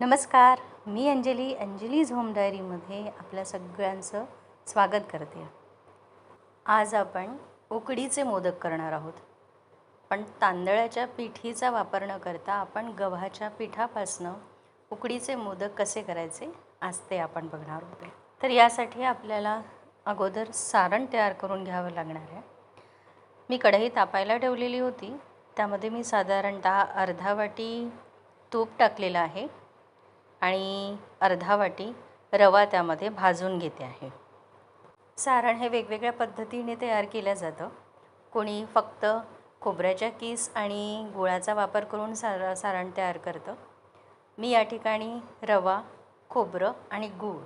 नमस्कार मी अंजली अंजलीज होम डायरीमध्ये आपल्या सगळ्यांचं स्वागत करते. आज आपण उकडीचे मोदक करणार आहोत. पण तांदळाच्या पिठीचा वापर न करता आपण गव्हाच्या पिठापासनं उकडीचे मोदक कसे करायचे आज ते आपण बघणार आहोत तर यासाठी आपल्याला अगोदर सारण तयार करून घ्यावं लागणार आहे. मी कढई तापायला ठेवलेली होती. त्यामध्ये मी साधारणतः अर्धा वाटी तूप टाकलेलं आहे. आणि अर्धा वाटी रवा त्यामध्ये भाजून घेते आहे. सारण हे वेगवेगळ्या पद्धतीने तयार केलं जातं. कोणी फक्त खोबऱ्याच्या किस आणि गुळाचा वापर करून सार सारण तयार करतं. मी या ठिकाणी रवा खोबरं आणि गूळ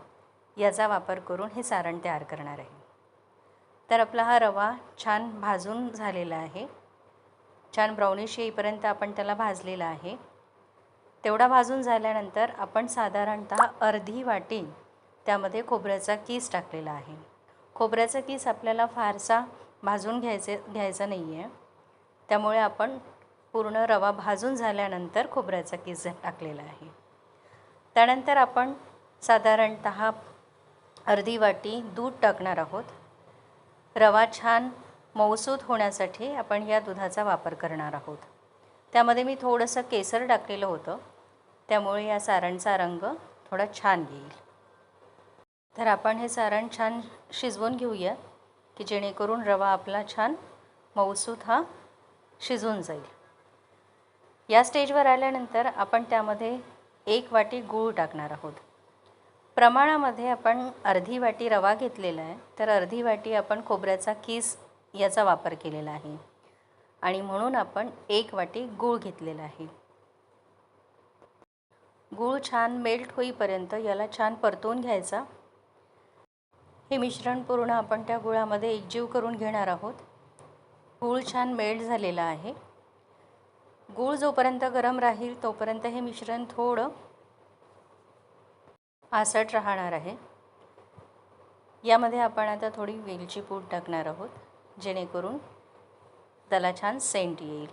याचा वापर करून हे सारण तयार करणार आहे. तर आपला हा रवा छान भाजून झालेला आहे. छान ब्राउनिश येईपर्यंत आपण त्याला भाजलेला आहे. तेवढा भाजून झाल्यानंतर आपण साधारणतः अर्धी वाटी त्यामध्ये खोबऱ्याचा कीस टाकलेला आहे. खोबऱ्याचा कीस आपल्याला फारसा भाजून घ्यायचे घ्यायचा नाही आहे त्यामुळे आपण पूर्ण रवा भाजून झाल्यानंतर खोबऱ्याचा कीस टाकलेला आहे. त्यानंतर आपण साधारणतः अर्धी वाटी दूध टाकणार आहोत. रवा छान मऊसूत होण्यासाठी आपण या दुधाचा वापर करणार आहोत. त्यामध्ये मी थोडंसं केसर टाकलेलं होतं. त्यामुळे या सारणचा रंग थोडा छान येईल. तर आपण हे सारण छान शिजवून घेऊया की जेणेकरून रवा आपला छान मऊसूत हा शिजून जाईल. या स्टेजवर आल्यानंतर आपण त्यामध्ये एक वाटी गूळ टाकणार आहोत. प्रमाणामध्ये आपण अर्धी वाटी रवा घेतलेला आहे तर अर्धी वाटी आपण खोबऱ्याचा किस याचा वापर केलेला आहे. आणि म्हणून आपण एक वाटी गूळ घेतलेला आहे. गूळ छान मेल्ट होईपर्यंत याला छान परतवून घ्यायचा. हे मिश्रण पूर्ण आपण त्या गुळामध्ये एकजीव करून घेणार आहोत. गूळ छान मेल्ट झालेला आहे. गूळ जोपर्यंत गरम राहील तोपर्यंत हे मिश्रण थोडं आसट राहणार आहे. यामध्ये आपण आता थोडी वेलची पूड टाकणार आहोत जेणेकरून त्याला छान सेंट येईल.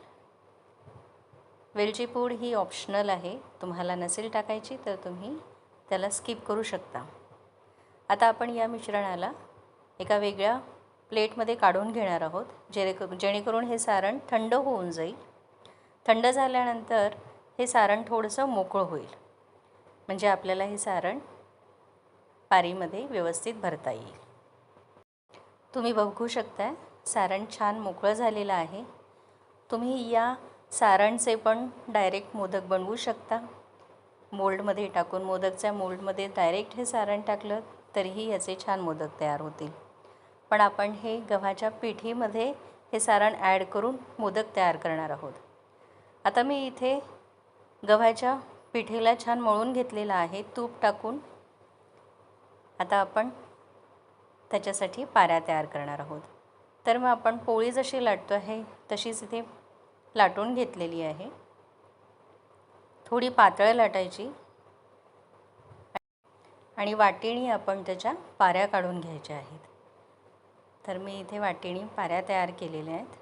वेलची पूड ही ऑप्शनल आहे. तुम्हाला नसेल टाकायची तर तुम्ही त्याला स्किप करू शकता. आता आपण या मिश्रणाला एका वेगळ्या प्लेटमध्ये काढून घेणार आहोत. जेणेक जेणेकरून हे सारण थंड होऊन जाईल. थंड झाल्यानंतर हे सारण थोडंसं मोकळं होईल. म्हणजे आपल्याला हे सारण पारीमध्ये व्यवस्थित भरता येईल. तुम्ही बघू शकताय सारण छान मोकळं झालेलं आहे. तुम्ही या सारणचे पण डायरेक्ट मोदक बनवू शकता. मोल्डमध्ये टाकून मोदकच्या मोल्डमध्ये डायरेक्ट हे सारण टाकलं तरीही याचे छान मोदक तयार होतील. पण आपण हे गव्हाच्या पिठीमध्ये हे सारण ॲड करून मोदक तयार करणार आहोत. आता मी इथे गव्हाच्या पिठीला छान मळून घेतलेलं आहे. तूप टाकून आता आपण त्याच्यासाठी पाऱ्या तयार करणार आहोत. तर मग आपण पोळी जशी लाटतो आहे तशीच इथे लाटून घेतलेली आहे. थोडी पातळ लाटायची. आणि वाटिणी आपण त्याच्या पाऱ्या काढून घ्यायच्या आहेत. तर मी इथे वाटिणी पाऱ्या तयार केलेल्या आहेत.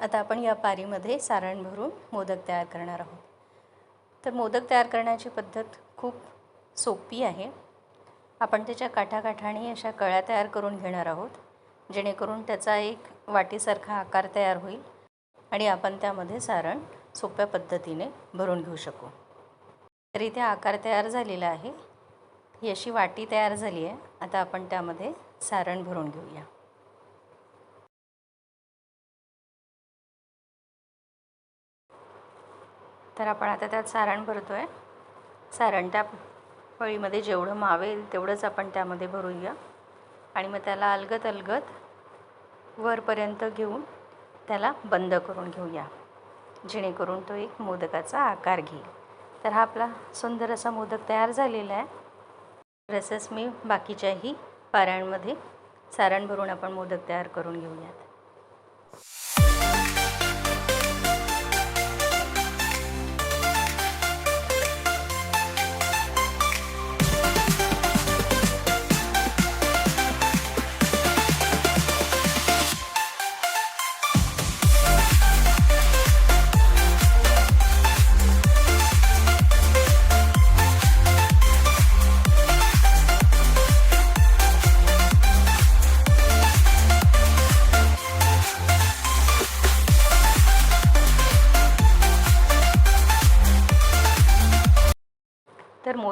आता आपण या पारीमध्ये सारण भरून मोदक तयार करणार आहोत. तर मोदक तयार करण्याची पद्धत खूप सोपी आहे. आपण त्याच्या काठाकाठाने अशा कळ्या तयार करून घेणार आहोत जेणेकरून त्याचा एक वाटीसारखा आकार तयार होईल आणि आपण त्यामध्ये सारण सोप्या पद्धतीने भरून घेऊ शकू. तर इथे आकार तयार झालेला आहे. ही अशी वाटी तयार झाली आहे. आता आपण त्यामध्ये सारण भरून घेऊया. तर आपण आता त्यात सारण भरतो आहे सारण त्या पळीमध्ये जेवढं मावेल तेवढंच आपण त्यामध्ये भरूया. आणि मग त्याला अलगत अलगत वरपर्यंत घेऊन त्याला बंद करून घेऊया. जेणेकरून तो एक मोदकाचा आकार घेईल. तर हा आपला सुंदर असा मोदक तयार झालेला आहे. तसंच मी बाकीच्याही पाऱ्यांमध्ये सारण भरून आपण मोदक तयार करून घेऊयात.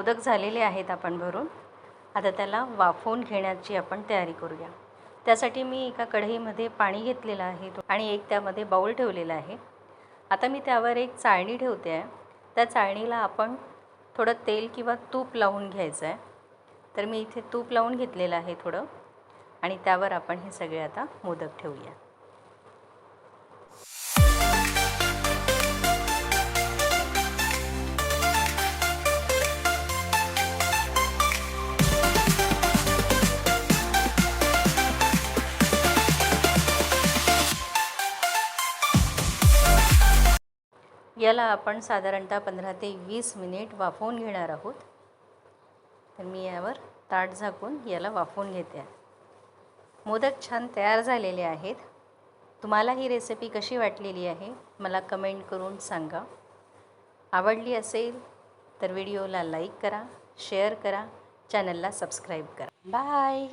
मोदक झालेले आहेत आपण भरून. आता त्याला वाफवून घेण्याची आपण तयारी करूया. त्यासाठी मी एका कढईमध्ये पाणी घेतलेलं आहे आणि एक त्यामध्ये बाऊल ठेवलेला आहे. आता मी त्यावर एक चाळणी ठेवते आहे. त्या चाळणीला आपण थोडं तेल किंवा तूप लावून घ्यायचं आहे. तर मी इथे तूप लावून घेतलेलं आहे थोडं. आणि त्यावर आपण हे सगळे आता मोदक ठेवूया. याला आपण साधारणतः पंधरा ते वीस मिनिट वाफवून घेणार आहोत. तर मी यावर ताट झाकून याला वाफवून घेते मोदक छान तयार झालेले आहेत. तुम्हाला ही रेसिपी कशी वाटलेली आहे मला कमेंट करून सांगा. आवडली असेल तर व्हिडिओला लाईक करा शेअर करा चॅनलला सबस्क्राईब करा. बाय